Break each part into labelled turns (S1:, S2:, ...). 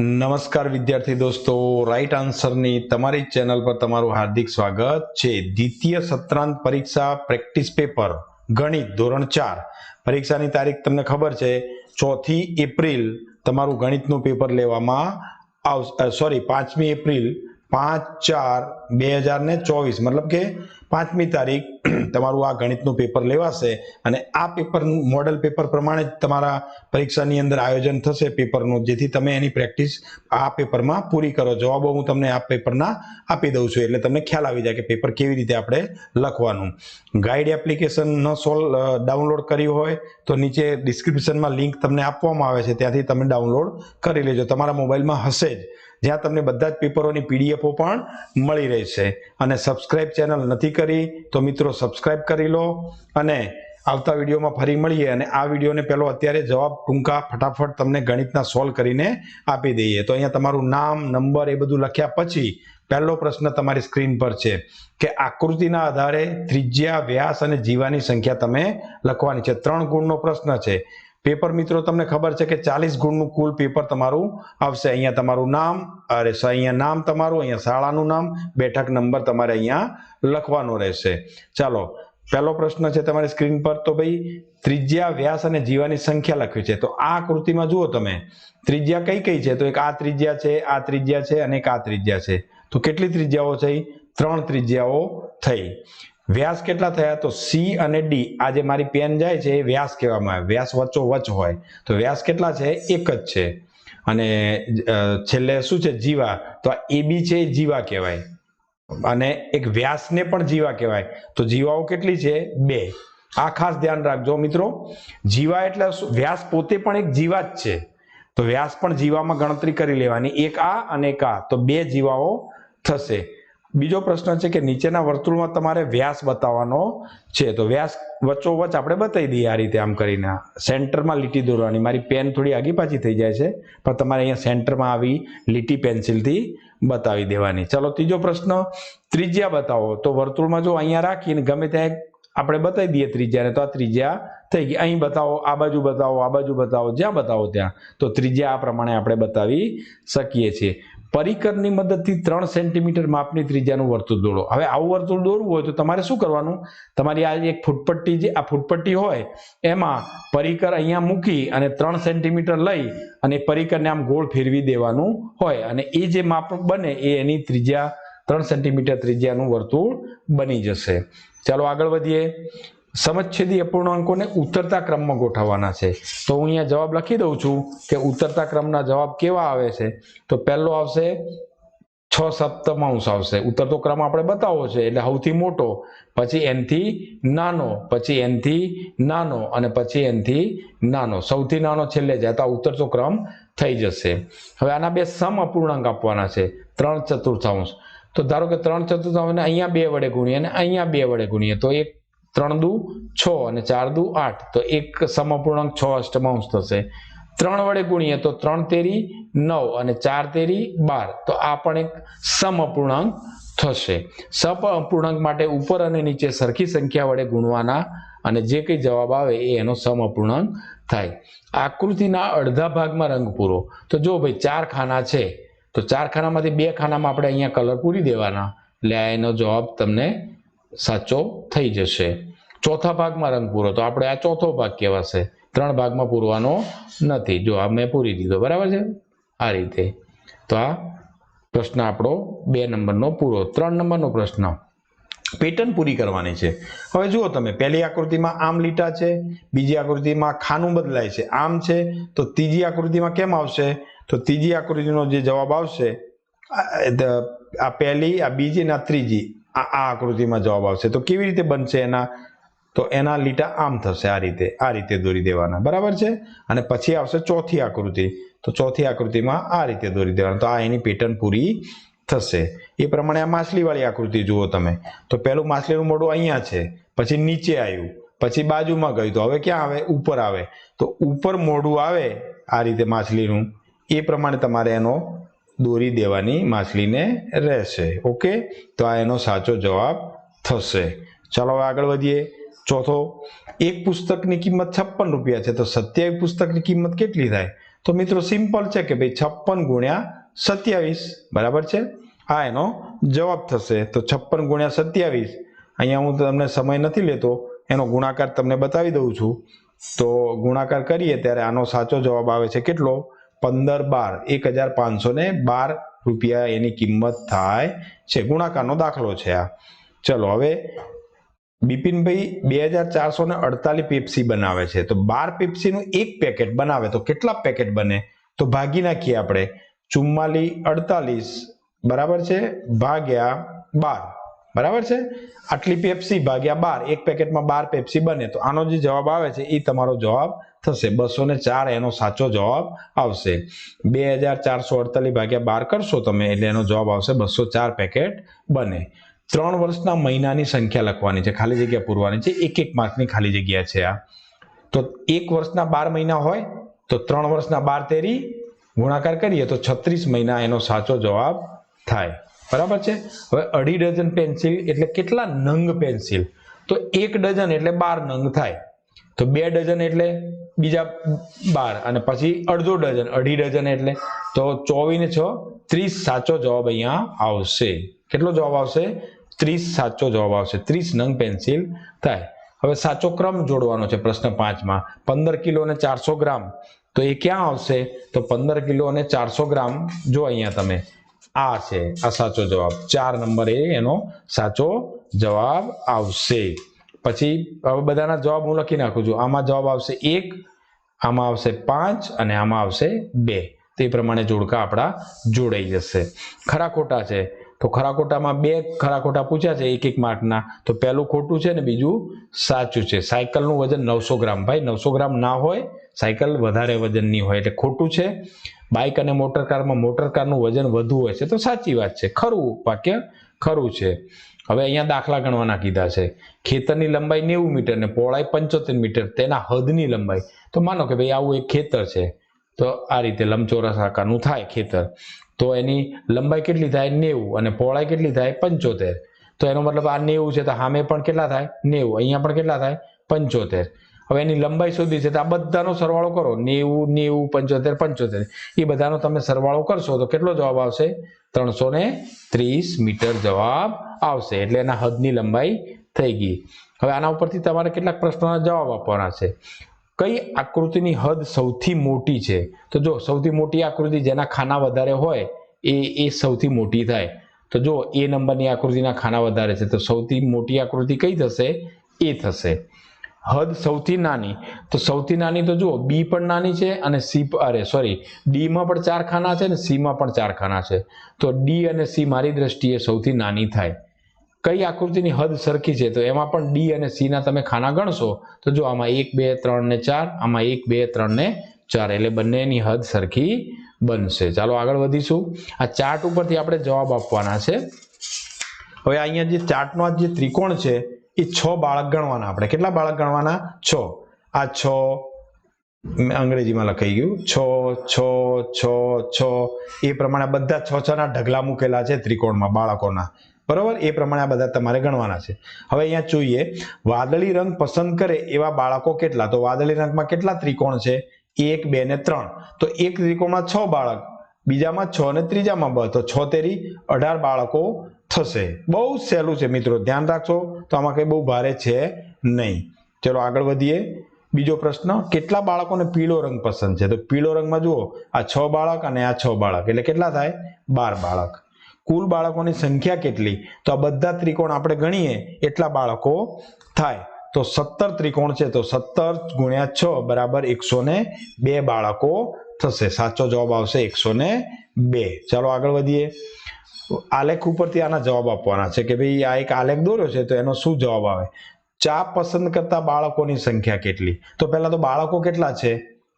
S1: નમસ્કાર વિદ્યાર્થી દોસ્તો રાઈટ આન્સરની તમારી ચેનલ પર તમારું હાર્દિક સ્વાગત છે. દ્વિતીય સત્રાંત પરીક્ષા પ્રેક્ટિસ પેપર ગણિત, ધોરણ ચાર. પરીક્ષાની તારીખ તમને ખબર છે, ચોથી એપ્રિલ તમારું ગણિતનું પેપર લેવામાં આવશે સોરી પાંચમી એપ્રિલ પાંચ ચાર બે હજાર ને ચોવીસ. મતલબ કે પાંચમી તારીખ તમારું આ ગણિતનું પેપર લેવાશે અને આ પેપર મોડેલ પેપર પ્રમાણે જ તમારા પરીક્ષાની અંદર આયોજન થશે પેપરનું, જેથી તમે એની પ્રેક્ટિસ આ પેપરમાં પૂરી કરો. જવાબો હું તમને આ પેપરના આપી દઉં છું. એટલે તમને ખ્યાલ આવી જાય કે પેપર કેવી રીતે આપણે લખવાનું. ગાઈડ એપ્લિકેશન ન સોલ્વ ડાઉનલોડ કર્યું હોય તો નીચે ડિસ્ક્રિપ્શનમાં લિંક તમને આપવામાં આવે છે. ત્યાંથી તમે ડાઉનલોડ કરી લેજો. તમારા મોબાઈલમાં હશે જ. જ્યાં તમને બધા જ પેપરોની પીડીએફો પણ મળી રહેશે. અને સબસ્ક્રાઇબ ચેનલ નથી કરી, તો મિત્રો સબસ્ક્રાઇબ કરી લો અને આવતા વિડીયોમાં ફરી મળીએ અને આ વિડીયોને પહેલો અત્યારે જવાબ ટૂંકા ફટાફટ તમને ગણિતના સોલ્વ કરીને આપી દઈએ. તો અહીંયા તમારું નામ નંબર એ બધું લખ્યા પછી પહેલો પ્રશ્ન તમારી સ્ક્રીન પર છે કે આકૃતિના આધારે ત્રિજ્યા, વ્યાસ અને જીવાની સંખ્યા તમે લખવાની છે. ત્રણ ગુણનો પ્રશ્ન છે. પેપર મિત્રો, તમને ખબર છે કે ચાલીસ ગુણનું કુલ પેપર તમારું આવશે. અહીંયા તમારું નામ, અરે અહીંયા નામ તમારું, અહીંયા શાળાનું નામ, બેઠક નંબર તમારે અહીંયા લખવાનો રહેશે. ચાલો, પહેલો પ્રશ્ન છે તમારી સ્ક્રીન પર. તો ભાઈ, ત્રિજ્યા, વ્યાસ અને જીવાની સંખ્યા લખવી છે. તો આ આકૃતિમાં જુઓ તમે. ત્રિજ્યા કઈ કઈ છે? તો એક આ ત્રિજ્યા છે, આ ત્રિજ્યા છે અને એક આ ત્રિજ્યા છે. તો કેટલી ત્રિજ્યાઓ થઈ? ત્રણ ત્રિજ્યાઓ થઈ. વ્યાસ કેટલા થયા? તો સી અને ડી. આ જે મારી પેન જાય છે, એ વ્યાસ કહેવામાં આવે. વ્યાસ વચ્ચો વચ હોય. તો વ્યાસ કેટલા છે? એક જ છે. અને છેલ્લે શું છે? જીવા. તો આ એ બી છે, એ જીવા કહેવાય. અને એક વ્યાસને પણ જીવા કહેવાય. તો જીવાઓ કેટલી છે? બે. આ ખાસ ધ્યાન રાખજો મિત્રો. જીવા એટલે વ્યાસ પોતે પણ એક જીવા જ છે. તો વ્યાસ પણ જીવામાં ગણતરી કરી લેવાની. એક આ અને એક આ. તો બે જીવાઓ થશે. બીજો પ્રશ્ન છે કે નીચેના વર્તુળમાં તમારે વ્યાસ બતાવવાનો છે. તો વ્યાસ વચ્ચોવચ આપણે બતાવી દઈએ આ રીતે આમ કરીને. સેન્ટરમાં લીટી દોરવાની. મારી પેન થોડી આગી પાછી થઈ જાય છે, પણ તમારે અહીંયા સેન્ટરમાં આવી લીટી પેન્સિલથી બતાવી દેવાની. ચલો, ત્રીજો પ્રશ્ન, ત્રિજ્યા બતાવો. તો વર્તુળમાં જો અહીંયા રાખીને ગમે ત્યાં આપણે બતાવી દઈએ ત્રિજ્યાને, તો આ ત્રિજ્યા થઈ ગઈ. અહીં બતાવો, આ બાજુ બતાવો, આ બાજુ બતાવો, જ્યાં બતાવો ત્યાં. તો ત્રિજ્યા આ પ્રમાણે આપણે બતાવી શકીએ છીએ. પરિકરની મદદથી ત્રણ સેન્ટીમીટર માપની ત્રિજ્યાનું વર્તુળ દોરો. હવે આવું વર્તુળ દોરવું હોય તો તમારે શું કરવાનું? તમારી આ એક ફૂટપટ્ટી જે, આ ફૂટપટ્ટી હોય, એમાં પરિકર અહીંયા મૂકી અને ત્રણ સેન્ટીમીટર લઈ અને પરિકરને આમ ગોળ ફેરવી દેવાનું હોય. અને એ જે માપ બને એ એની ત્રિજ્યા, ત્રણ સેન્ટીમીટર ત્રિજ્યાનું વર્તુળ બની જશે. ચાલો આગળ વધીએ. સમચ્છેદી અપૂર્ણાંકોને ઉતરતા ક્રમમાં ગોઠવવાના છે. તો હું અહીંયા જવાબ લખી દઉં છું કે ઉતરતા ક્રમના જવાબ કેવા આવે છે? તો પહેલો આવશે છ સપ્તમાંશ આવશે. ઉતરતો ક્રમ આપણે બતાવવો છે, એટલે સૌથી મોટો, પછી એનથી નાનો, પછી એનથી નાનો અને પછી એનથી નાનો. સૌથી નાનો છેલ્લે જતા ઉતરતો ક્રમ થઈ જશે. હવે આના બે સમ અપૂર્ણાંક આપવાના છે, ત્રણ ચતુર્થાંશ. તો ધારો કે ત્રણ ચતુર્થાંશને અહીંયા બે વડે ગુણીએ અને અહીંયા બે વડે ગુણીએ, તો એક ત્રણ દુ છ અને ચાર દુ આઠ. તો એક સમઅપૂર્ણાંક છ અષ્ટમાંશ થશે. ત્રણ વડે ગુણીએ તો ત્રણ તેરી નવ અને ચાર તેરી બાર. તો આ પણ એક સમઅપૂર્ણાંક થશે. સપ અપૂર્ણાંક માટે ઉપર અને નીચે સરખી સંખ્યા વડે ગુણવાના અને જે કંઈ જવાબ આવે એ એનો સમઅપૂર્ણાંક થાય. આકૃતિના અડધા ભાગમાં રંગ પૂરો. તો જો ભાઈ ચાર ખાના છે, તો ચાર ખાનામાંથી બે ખાનામાં આપણે અહીંયા કલર પૂરી દેવાના. એટલે એનો જવાબ તમને સાચો થઈ જશે. ચોથા ભાગમાં રંગ પૂરો. તો આપણે આ ચોથો ભાગ કહેવાશે. ત્રણ ભાગમાં પૂરવાનો નથી. જો આ મેં પૂરી દીધો. બરાબર છે? આ રીતે. તો આ પ્રશ્ન આપણો બે નંબરનો પૂરો. ત્રણ નંબરનો પ્રશ્ન. પેટર્ન પૂરી કરવાની છે. હવે જુઓ તમે. પહેલી આકૃતિમાં આમ લીટા છે. બીજી આકૃતિમાં ખાનું બદલાય છે. આમ છે. તો ત્રીજી આકૃતિમાં કેમ આવશે? તો ત્રીજી આકૃતિનો જે જવાબ આવશે, આ પહેલી, આ બીજી અને આ ત્રીજી. આ આ આકૃતિમાં જવાબ આવશે. તો કેવી રીતે બનશે એના? તો એના લીટા આમ થશે આ રીતે આ રીતે દોરી દેવાના. બરાબર છે? અને પછી આવશે ચોથી આકૃતિ. તો ચોથી આકૃતિમાં આ રીતે દોરી દેવાના. તો આ એની પેટર્ન પૂરી થશે. એ પ્રમાણે આ માછલીવાળી આકૃતિ જુઓ તમે. તો પહેલું માછલીનું મોઢું અહીંયા છે, પછી નીચે આવ્યું, પછી બાજુમાં ગયું. તો હવે ક્યાં આવે? ઉપર આવે. તો ઉપર મોઢું આવે આ રીતે માછલીનું. એ પ્રમાણે તમારે એનો દોરી દેવાની માછલીને રહેશે. ઓકે તો આ એનો સાચો જવાબ થશે. ચાલો આગળ વધીએ. ચોથો, એક પુસ્તકની કિંમત છપ્પન રૂપિયા છે, તો સત્યાવીસ પુસ્તકની કિંમત કેટલી થાય? તો મિત્રો સિમ્પલ છે કે ભાઈ છપ્પન ગુણ્યા સત્યાવીસ, બરાબર છે? આ એનો જવાબ થશે. તો છપ્પન ગુણ્યા સત્યાવીસ, અહીંયા હું તમને સમય નથી લેતો, એનો ગુણાકાર તમને બતાવી દઉં છું. તો ગુણાકાર કરીએ ત્યારે આનો સાચો જવાબ આવે છે કેટલો? પંદર બાર, એક હજાર પાંચસો ને બાર રૂપિયા એની કિંમત થાય છે. ગુણાકારનો દાખલો છે આ. ચલો, હવે બિપિનભાઈ બે હજાર ચારસો ને અડતાલીસ પેપ્સી બનાવે છે. તો બાર પેપ્સીનું એક પેકેટ બનાવે. તો કેટલા પેકેટ બને? તો ભાગી નાખીએ આપણે. ચુમ્માલી અડતાલીસ, બરાબર છે? ભાગ્યા બાર. બરાબર છે? આટલી પેપ્સી ભાગ્યા બાર. એક પેકેટમાં બાર પેપ્સી બને. તો આનો જે જવાબ આવે છે, એ તમારો જવાબ થશે. બસો ને ચાર એનો સાચો જવાબ આવશે. બે હજાર ચારસો અડતાલીસ ભાગ્યા બાર કરશો તમે એટલે એનો જવાબ આવશે બસો ચાર પેકેટ બને. ત્રણ વર્ષના મહિનાની સંખ્યા લખવાની છે. ખાલી જગ્યા પૂરવાની છે. એક એક માર્કની ખાલી જગ્યા છે આ. તો એક વર્ષના બાર મહિના હોય તો ત્રણ વર્ષના બાર તેરી ગુણાકાર કરીએ તો છત્રીસ મહિના એનો સાચો જવાબ થાય. બરાબર છે? હવે અઢી ડઝન પેન્સિલ એટલે કેટલા નંગ પેન્સિલ? તો એક ડઝન એટલે બાર નંગ થાય. તો બે ડઝન એટલે બીજા બાર અને પછી અડધો ડઝન, અઢી ડઝન એટલે. તો ચોવીસ છ, ત્રીસ સાચો જવાબ અહીંયા આવશે. કેટલો જવાબ આવશે? ત્રીસ સાચો જવાબ આવશે. ત્રીસ નંગ પેન્સિલ થાય. હવે સાચો ક્રમ જોડવાનો છે પ્રશ્ન પાંચમાં. પંદર કિલો અને ચારસો ગ્રામ. તો એ ક્યાં આવશે? તો પંદર કિલો અને ચારસો ગ્રામ જો અહીંયા તમે, આ છે, આ સાચો જવાબ. ચાર નંબર એનો સાચો જવાબ આવશે. પછી હવે બધાના જવાબ હું લખી નાખું છું. આમાં જવાબ આવશે એક આમાં આવશે પાંચ અને આમાં આવશે બે. તે પ્રમાણે જોડકા આપણા જોડાઈ જશે. ખરા ખોટા છે. તો ખરા ખોટામાં બે ખરા ખોટા પૂછ્યા છે એક એક માર્કના. તો પહેલું ખોટું છે ને બીજું સાચું છે. સાયકલનું વજન નવસો ગ્રામ. ભાઈ, નવસો ગ્રામ ના હોય, સાયકલ વધારે વજનની હોય એટલે ખોટું છે. બાઇક અને મોટર કારમાં મોટર કારનું વજન વધુ હોય છે. તો સાચી વાત છે. ખરું વાક્ય ખરું છે. હવે અહીંયા દાખલા ગણવાના કીધા છે. ખેતરની લંબાઈ નેવું મીટર ને પહોળાઈ પંચોતેર મીટર, તેના હદની લંબાઈ. તો માનો કે ભાઈ આવું એક ખેતર છે. તો આ રીતે લંબચોરસ આકારનું થાય ખેતર. તો એની લંબાઈ કેટલી થાય? નેવું. અને પહોળાઈ કેટલી થાય? પંચોતેર. તો એનો મતલબ આ નેવું છે તો સામે પણ કેટલા થાય? નેવું. અહીંયા પણ કેટલા થાય? પંચોતેર. હવે એની લંબાઈ શોધી છે તો આ બધાનો સરવાળો કરો. નેવું નેવું, પંચોતેર પંચોતેર. એ બધાનો તમે સરવાળો કરશો તો કેટલો જવાબ આવશે? ત્રણસો ને ત્રીસ મીટર જવાબ આવશે. એટલે એના હદની લંબાઈ થઈ ગઈ. હવે આના ઉપરથી તમારે કેટલાક પ્રશ્નોના જવાબ આપવાના છે. કઈ આકૃતિની હદ સૌથી મોટી છે? તો જો સૌથી મોટી આકૃતિ જેના ખાના વધારે હોય, એ એ સૌથી મોટી થાય. તો જો એ નંબરની આકૃતિના ખાના વધારે છે, તો સૌથી મોટી આકૃતિ કઈ થશે? એ થશે. હદ સૌથી નાની. તો સૌથી નાની તો જુઓ, બી પણ નાની છે અને સી અરે સોરી ડીમાં પણ ચાર ખાના છે અને સીમાં પણ ચાર ખાના છે. તો ડી અને સી મારી દ્રષ્ટિએ સૌથી નાની થાય. કઈ આકૃતિની હદ સરખી છે? તો એમાં પણ ડી અને સીના તમે ખાના ગણશો, તો જો આમાં એક, બે, ત્રણ ને ચાર, આમાં એક, બે, ત્રણ ને ચાર, એટલે બંનેની હદ સરખી બનશે. ચાલો આગળ વધીશું. આ ચાર્ટ ઉપરથી આપણે જવાબ આપવાના છે. હવે અહીંયા જે ચાર્ટનો જે ત્રિકોણ છે એ છ બાળક ગણવાના આપણે. કેટલા બાળક ગણવાના? છ. આ છ અંગ્રેજીમાં લખાઈ ગયું. છ છ છ છ. એ પ્રમાણે બધા છ, છના ઢગલા મૂકેલા છે ત્રિકોણમાં બાળકોના. બરોબર? એ પ્રમાણે આ બધા તમારે ગણવાના છે. હવે અહીંયા જોઈએ. વાદળી રંગ પસંદ કરે એવા બાળકો કેટલા? તો વાદળી રંગમાં કેટલા ત્રિકોણ છે? એક, બે ને ત્રણ. તો એક ત્રિકોણમાં છ બાળક. બીજામાં છ ને ત્રીજામાં બ. તો છ તેરી અઢાર બાળકો થશે. બહુ સહેલું છે મિત્રો. ધ્યાન રાખશો તો આમાં કંઈ બહુ ભારે છે નહીં. ચલો આગળ વધીએ. બીજો પ્રશ્ન, કેટલા બાળકોને પીળો રંગ પસંદ છે? તો પીળો રંગમાં જુઓ, આ છ બાળક અને આ છ બાળક. એટલે કેટલા થાય? બાર બાળક. કુલ બાળકોની સંખ્યા કેટલી? તો આ બધા ત્રિકોણ આપણે ગણીએ, એટલા બાળકો થાય. તો સત્તર ત્રિકોણ છે. તો સત્તર ગુણ્યા છ બરાબર એકસો ને બે બાળકો થશે. સાચો જવાબ આવશે એકસો ને બે. ચાલો આગળ વધીએ. આલેખ ઉપરથી આના જવાબ આપવાના છે કે ભાઈ આ એક આલેખ દોર્યો છે, તો એનો શું જવાબ આવે? ચા પસંદ કરતા બાળકોની સંખ્યા કેટલી? તો પહેલા તો બાળકો કેટલા છે?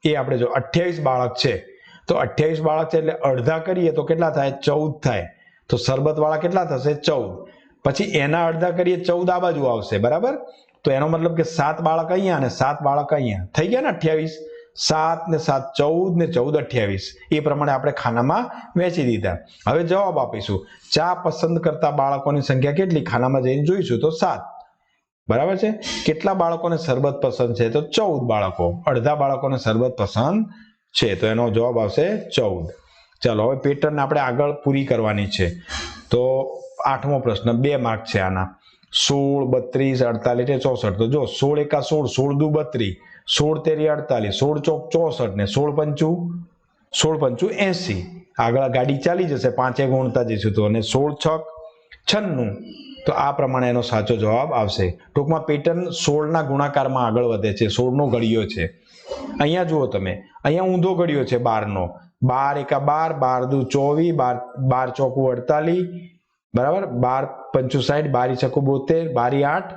S1: એ આપણે જો અઠ્યાવીસ બાળક છે, તો અઠ્યાવીસ બાળક છે એટલે અડધા કરીએ તો કેટલા થાય? ચૌદ થાય. તો શરબતવાળા કેટલા થશે? ચૌદ. પછી એના અડધા કરીએ, ચૌદ આ બાજુ આવશે, બરાબર? તો એનો મતલબ કે સાત બાળક અહીંયા અને સાત બાળક અહીંયા. થઈ ગયા ને અઠ્યાવીસ? સાત ને સાત, ચૌદ ને ચૌદ અઠ્યાવીસ. એ પ્રમાણે આપણે ખાનામાં વેચી દીધા. હવે જવાબ આપીશું. ચા પસંદ કરતા બાળકોની સંખ્યા કેટલી? ખાનામાં જઈને જોઈશું તો સાત. બરાબર છે? કેટલા બાળકોને શરબત પસંદ છે? તો ચૌદ બાળકો. અડધા બાળકોને શરબત પસંદ છે. તો એનો જવાબ આવશે ચૌદ. ચાલો, હવે પેટર્ન આપણે આગળ પૂરી કરવાની છે. તો આઠમો પ્રશ્ન. બે માર્ક છે આના. સોળ, બત્રીસ, અડતાલીસ ચોસઠ. તો જો, સોળ એકા સોળ સોળ દુ બત્રીસ સોળ તેરી અડતાલીસ સોળ ચોક ચોસઠ ને સોળ પંચુ સોળ પંચુ એસી. આગળ ગાડી ચાલી જશે, પાંચે ગુણતા જઈશું તો, અને સોળ છક છન્નું. તો આ પ્રમાણે એનો સાચો જવાબ આવશે. ટૂંકમાં પેટર્ન સોળના ગુણાકારમાં આગળ વધે છે, સોળનો ઘડિયો છે. અહીંયા જુઓ તમે, અહીંયા ઊંધો ઘડિયો છે બારનો. બાર એકા બાર બાર દુ ચોવીસ બાર બાર ચોકુ અડતાલીસ, બરાબર? બાર પંચુ સાઠ બારી છકુ બોતેર, બારી આઠ,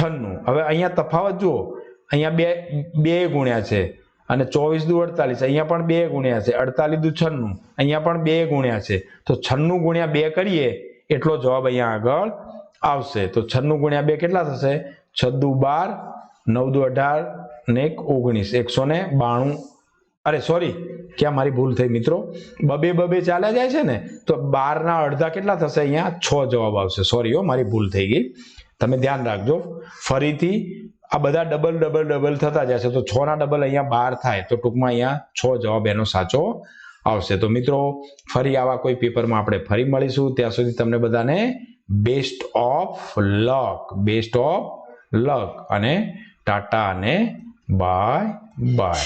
S1: છન્નું. હવે અહીંયા તફાવત જુઓ. અહીંયા બે બે ગુણ્યા છે. અને ચોવીસ દુ અડતાલીસ, અહીંયા પણ બે ગુણ્યા છે. અડતાલીસ દુ છન્નું, અહીંયા પણ બે ગુણ્યા છે. તો છન્નું ગુણ્યા બે કરીએ, એટલો જવાબ અહીંયા આગળ આવશે. તો છન્નું ગુણ્યા બે કેટલા થશે? છદ્દુ બાર, નવ દુ અઢાર, ને ઓગણીસ, એકસો ને બાણું. અરે, સોરી, ક્યાં મારી ભૂલ થઈ મિત્રો? બબે બબે ચાલ્યા જાય છે ને, તો બારના અડધા કેટલા થશે અહીંયા? છ જવાબ આવશે. સોરી હો, મારી ભૂલ થઈ ગઈ. તમે ધ્યાન રાખજો. ફરીથી આ બધા ડબલ ડબલ ડબલ થતા જશે તો છ ના ડબલ અહીંયા બાર થાય. તો ટૂંકમાં અહીંયા છ જવાબ એનો સાચો આવશે. તો મિત્રો, ફરી આવા કોઈ પેપરમાં આપણે ફરી મળીશું. ત્યાં સુધી તમને બધાને best of luck best of luck અને ટાટા અને બાય બાય